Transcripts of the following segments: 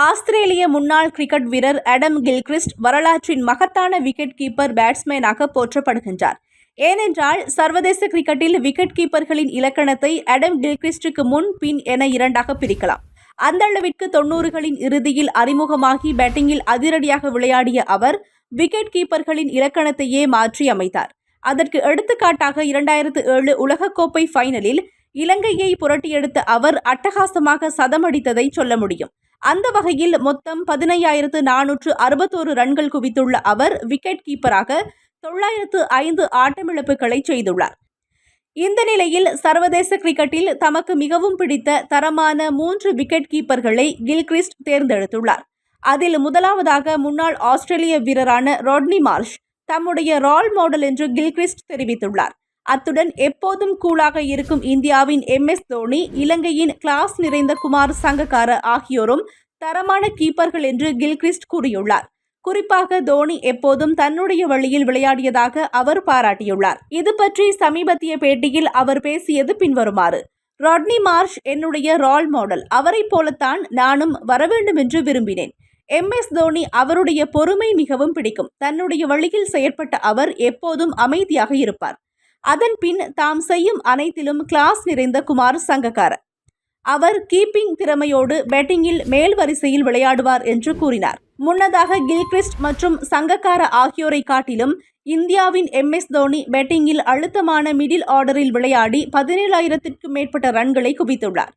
ஆஸ்திரேலிய முன்னாள் கிரிக்கெட் வீரர் அடம் கில்கிறிஸ்ட் வரலாற்றின் மகத்தான விக்கெட் கீப்பர் பேட்ஸ்மேனாக போற்றப்படுகின்றார். ஏனென்றால் சர்வதேச கிரிக்கெட்டில் விக்கெட் கீப்பர்களின் இலக்கணத்தை அடம் கில்கிறிஸ்டுக்கு முன் பின் என இரண்டாக பிரிக்கலாம். அந்த அளவிற்கு தொன்னூறுகளின் இறுதியில் அறிமுகமாகி பேட்டிங்கில் அதிரடியாக விளையாடிய அவர் விக்கெட் கீப்பர்களின் இலக்கணத்தையே மாற்றி அமைத்தார். அதற்கு எடுத்துக்காட்டாக இரண்டாயிரத்து ஏழு உலகக்கோப்பை ஃபைனலில் இலங்கையை புரட்டியெடுத்த அவர் அட்டகாசமாக சதமடித்ததை சொல்ல முடியும். அந்த வகையில் மொத்தம் பதினையாயிரத்து நானூற்று அறுபத்தோரு ரன்கள் குவித்துள்ள அவர் விக்கெட் கீப்பராக தொள்ளாயிரத்து ஐந்து ஆட்டமிழப்புகளை செய்துள்ளார். இந்த நிலையில் சர்வதேச கிரிக்கெட்டில் தமக்கு மிகவும் பிடித்த தரமான மூன்று விக்கெட் கீப்பர்களை கில்கிறிஸ்ட் தேர்ந்தெடுத்துள்ளார். அதில் முதலாவதாக முன்னாள் ஆஸ்திரேலிய வீரரான ராட்னி மார்ஷ் தம்முடைய ரோல் மாடல் என்று கில்கிறிஸ்ட் தெரிவித்துள்ளார். அத்துடன் எப்போதும் கூலாக இருக்கும் இந்தியாவின் எம் எஸ் தோனி இலங்கையின் கிளாஸ் நிறைந்த குமார் சங்கக்கார ஆகியோரும் தரமான கீப்பர்கள் என்று கில்கிரிஸ்ட் கூறியுள்ளார். குறிப்பாக தோனி எப்போதும் தன்னுடைய வழியில் விளையாடியதாக அவர் பாராட்டியுள்ளார். இது பற்றி சமீபத்திய பேட்டியில் அவர் பேசியது பின்வருமாறு ராட்னி மார்ஷ் என்னுடைய ரோல் மாடல். அவரைப் போலத்தான் நானும் வரவேண்டும் என்று விரும்பினேன். எம் எஸ் தோனி அவருடைய பொறுமை மிகவும் பிடிக்கும். தன்னுடைய வழியில் செயற்பட்ட அவர் எப்போதும் அமைதியாக இருப்பார். அதன் பின் தாம் செய்யும் அனைத்திலும் கிளாஸ் நிறைந்த குமார் சங்கக்காரர். அவர் கீப்பிங் திறமையோடு பேட்டிங்கில் மேல் வரிசையில் விளையாடுவார் என்று கூறினார். முன்னதாக கில்கிறிஸ்ட் மற்றும் சங்கக்கார ஆகியோரை காட்டிலும் இந்தியாவின் எம் எஸ் தோனி பேட்டிங்கில் அழுத்தமான மிடில் ஆர்டரில் விளையாடி பதினேழாயிரத்திற்கும் மேற்பட்ட ரன்களை குவித்துள்ளார்.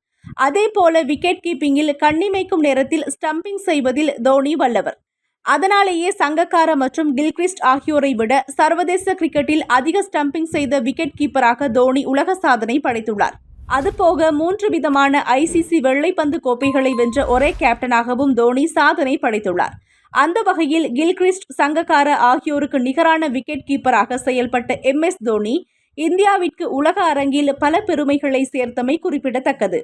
அதேபோல விக்கெட் கீப்பிங்கில் கண்ணிமைக்கும் நேரத்தில் ஸ்டம்பிங் செய்வதில் தோனி வல்லவர். அதனாலேயே சங்கக்கார மற்றும் கில்கிறிஸ்ட் ஆகியோரை விட சர்வதேச கிரிக்கெட்டில் அதிக ஸ்டம்பிங் செய்த விக்கெட் கீப்பராக தோனி உலக சாதனை படைத்துள்ளார். அதுபோக மூன்று விதமான ஐசிசி வெள்ளைப்பந்து கோப்பைகளை வென்ற ஒரே கேப்டனாகவும் தோனி சாதனை படைத்துள்ளார். அந்த வகையில் கில்கிறிஸ்ட் சங்கக்கார ஆகியோருக்கு நிகரான விக்கெட் கீப்பராக செயல்பட்ட எம் எஸ் தோனி இந்தியாவிற்கு உலக அரங்கில் பல பெருமைகளை சேர்த்தமை குறிப்பிடத்தக்கது.